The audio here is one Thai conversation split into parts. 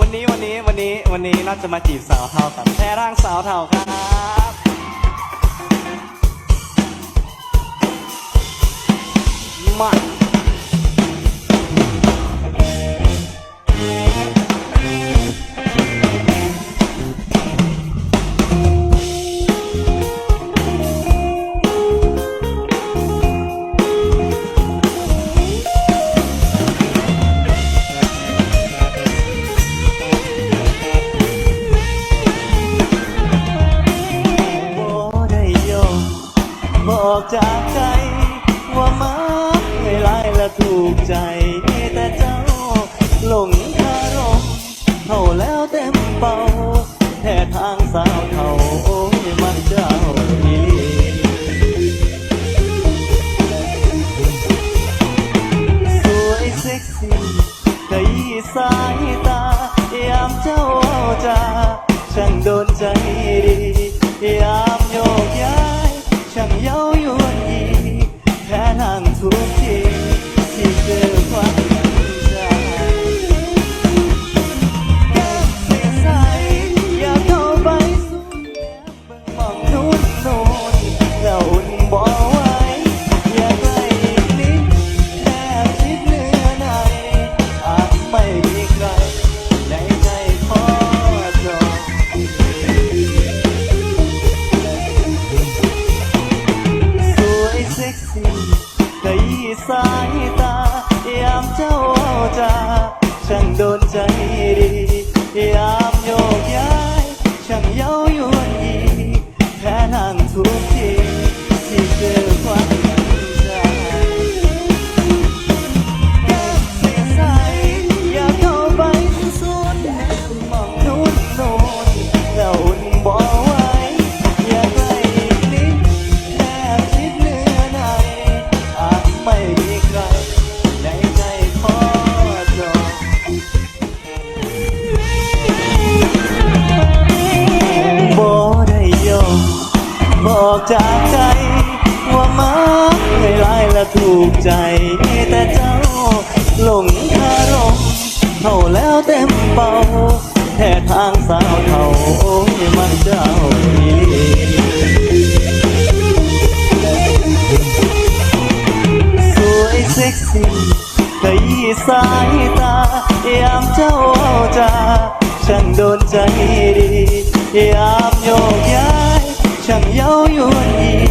วันนี้วันนี้วันนี้วันนี้น่าจะมาจีบสาวเทากับแท้ร่างสาวเทาครับ มา บอกจากใจ ว่ามาไม่ลายและถูกใจ แต่เจ้าหลงคารมเขาแล้วเต็มเป่าแท่ทางสาวเขาโอ้ยมันเจ้าอีสวยเซ็กซี่ขยี้สายตา ยามเจ้าเอาจาช่างโดนใจ นู้นโน่นแล้วอุ่นบ่ไหวอยากใกล้อีกนิดแนบชิดเนื้อในอาจไม่มีใครในใจพอจอสวยเซ็กซี่ขยี้สายตายามเจ้าเอาจาช่างโดนใจดียามโยก จากใจ ว่ามาไม่ลายและถูกใจ แต่เจ้าหลงคารมเท่าแล้วเต็มเป่าแค่ทางสาวเท่าโอ้ยมันเจ้าดีสวยเซ็กซี่ขยี้สายตายามเจ้าเจ้าช่างโดนใจดียาม 要有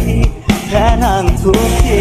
你才能图片